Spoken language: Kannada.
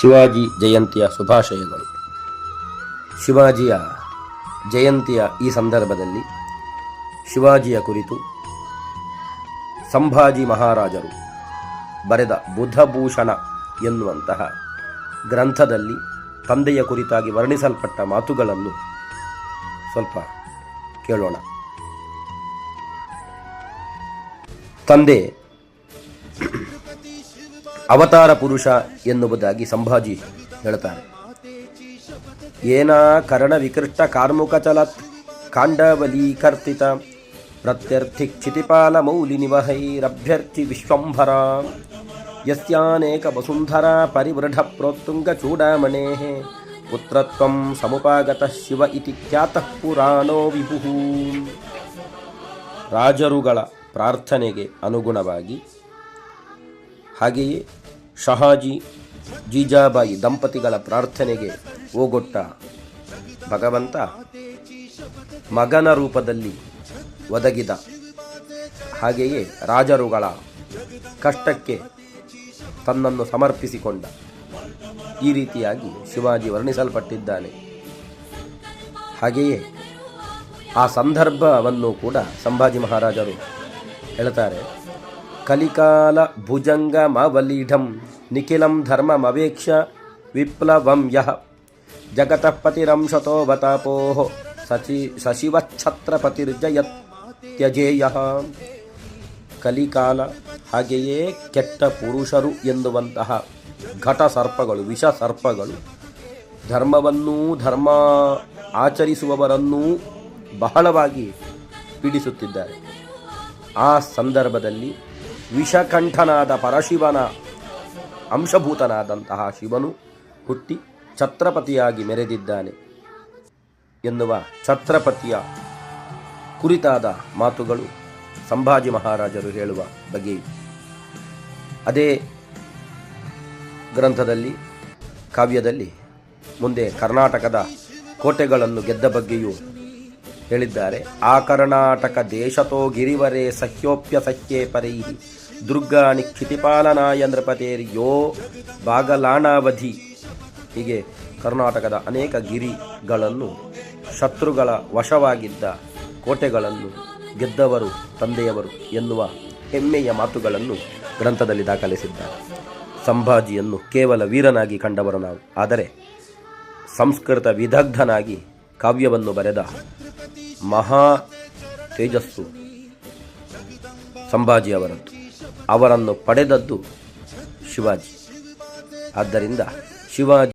ಶಿವಾಜಿ ಜಯಂತಿಯ ಶುಭಾಶಯಗಳು. ಶಿವಾಜಿಯ ಜಯಂತಿಯ ಈ ಸಂದರ್ಭದಲ್ಲಿ ಶಿವಾಜಿಯ ಕುರಿತು ಸಂಭಾಜಿ ಮಹಾರಾಜರು ಬರೆದ ಬುಧಭೂಷಣ ಎನ್ನುವಂತಹ ಗ್ರಂಥದಲ್ಲಿ ತಂದೆಯ ಕುರಿತಾಗಿ ವರ್ಣಿಸಲ್ಪಟ್ಟ ಮಾತುಗಳನ್ನು ಸ್ವಲ್ಪ ಕೇಳೋಣ. ತಂದೆ ಅವತಾರ ಪುರುಷ ಎನ್ನುವುದಾಗಿ ಸಂಭಾಜಿ ಹೇಳ್ತಾರೆ ಏನ ಕರ್ಣ ವಿಕೃಷ್ಟ ಕಾರ್ಮುಕ ಚಲತ್ ಕಾಂಡವಲೀಕರ್ತಿತ ಪ್ರತ್ಯರ್ಥಿ ಕ್ಷಿತಿಪಾಲ ಮೌಲಿ ನಿವಹೈರಭ್ಯರ್ಥಿ ವಿಶ್ವಂಭರ ಯಸ್ಯಾನೇಕ ವಸುಂಧರ ಪರಿವೃಢ ಪ್ರೋತ್ತುಂಗ ಚೂಡಾಮಣೇ ಪುತ್ರತ್ವಂ ಸಮುಪಾಗತ ಶಿವ ಇತಿ ಖ್ಯಾತಃ ಪುರಾಣೋ ವಿಭು ರಾಜರುಗಳ ಪ್ರಾರ್ಥನೆಗೆ ಅನುಗುಣವಾಗಿ ಹಾಗೆಯೇ ಶಹಾಜಿ, ಜೀಜಾಬಾಯಿ ದಂಪತಿಗಳ ಪ್ರಾರ್ಥನೆಗೆ ಓಗೊಟ್ಟ ಭಗವಂತ ಮಗನ ರೂಪದಲ್ಲಿ ಒದಗಿದ. ಹಾಗೆಯೇ ರಾಜರುಗಳ ಕಷ್ಟಕ್ಕೆ ತನ್ನನ್ನು ಸಮರ್ಪಿಸಿಕೊಂಡ. ಈ ರೀತಿಯಾಗಿ ಶಿವಾಜಿ ವರ್ಣಿಸಲ್ಪಟ್ಟಿದ್ದಾನೆ. ಹಾಗೆಯೇ ಆ ಸಂದರ್ಭವನ್ನು ಕೂಡ ಸಂಭಾಜಿ ಮಹಾರಾಜರು ಹೇಳ್ತಾರೆ. ಕಲಿಕಾಲ ಭುಜಂಗಮವಲೀಢಂ ನಿಖಿಲಂ ಧರ್ಮಮವೇಕ್ಷ ವಿಪ್ಲವಂ ಯಃ. ಜಗತಃ ಪತಿರಂಶತೋ ವತಾಪೋ ಸಚಿ ಸಚಿವಚ್ಛತ್ರಪತಿರ್ಜಯತ್ ತ್ಯಜೇಯ ಕಲಿಕಾಲ ಹಾಗೆಯೇ ಕೆಟ್ಟ ಪುರುಷರು ಎನ್ನುವಂತಹ ಘಟ ಸರ್ಪಗಳು ವಿಷ ಸರ್ಪಗಳು ಧರ್ಮವನ್ನೂ ಧರ್ಮ ಆಚರಿಸುವವರನ್ನೂ ಬಹಳವಾಗಿ ಪೀಡಿಸುತ್ತಿದ್ದಾರೆ. ಆ ಸಂದರ್ಭದಲ್ಲಿ ವಿಷಕಂಠನಾದ ಪರಶಿವನ ಅಂಶಭೂತನಾದಂತಹ ಶಿವನು ಹುಟ್ಟಿ ಛತ್ರಪತಿಯಾಗಿ ಮೆರೆದಿದ್ದಾನೆ ಎನ್ನುವ ಛತ್ರಪತಿಯ ಕುರಿತಾದ ಮಾತುಗಳು ಸಂಭಾಜಿ ಮಹಾರಾಜರು ಹೇಳುವ ಬಗೆ ಅದೇ ಗ್ರಂಥದಲ್ಲಿ, ಕಾವ್ಯದಲ್ಲಿ ಮುಂದೆ ಕರ್ನಾಟಕದ ಕೋಟೆಗಳನ್ನು ಗೆದ್ದ ಬಗ್ಗೆಯೂ ಹೇಳಿದ್ದಾರೆ. ಆ ಕರ್ನಾಟಕ ದೇಶತೋ ಗಿರಿವರೇ ಸಹ್ಯೋಪ್ಯ ಸಹ್ಯೇ ಪರೈ ದುರ್ಗಾಣಿ ಕ್ಷಿತಿಪಾಲನಾಯ ನೃಪತೇರ್ಯೋ ಬಾಗಲಾಣಾವಧಿ. ಹೀಗೆ ಕರ್ನಾಟಕದ ಅನೇಕ ಗಿರಿಗಳನ್ನು, ಶತ್ರುಗಳ ವಶವಾಗಿದ್ದ ಕೋಟೆಗಳನ್ನು ಗೆದ್ದವರು, ತಂದೆಯವರು ಎನ್ನುವ ಹೆಮ್ಮೆಯ ಮಾತುಗಳನ್ನು ಗ್ರಂಥದಲ್ಲಿ ದಾಖಲಿಸಿದ್ದಾರೆ. ಸಂಭಾಜಿಯನ್ನು ಕೇವಲ ವೀರನಾಗಿ ಕಂಡವರು ನಾವು. ಆದರೆ ಸಂಸ್ಕೃತ ವಿದಗ್ಧನಾಗಿ ಕಾವ್ಯವನ್ನು ಬರೆದ ಮಹಾ ತೇಜಸ್ಸು ಸಂಭಾಜಿಯವರದ್ದು ಅವರನ್ನು ಪಡೆದದ್ದು ಶಿವಾಜಿ. ಆದ್ದರಿಂದ ಶಿವಾಜಿ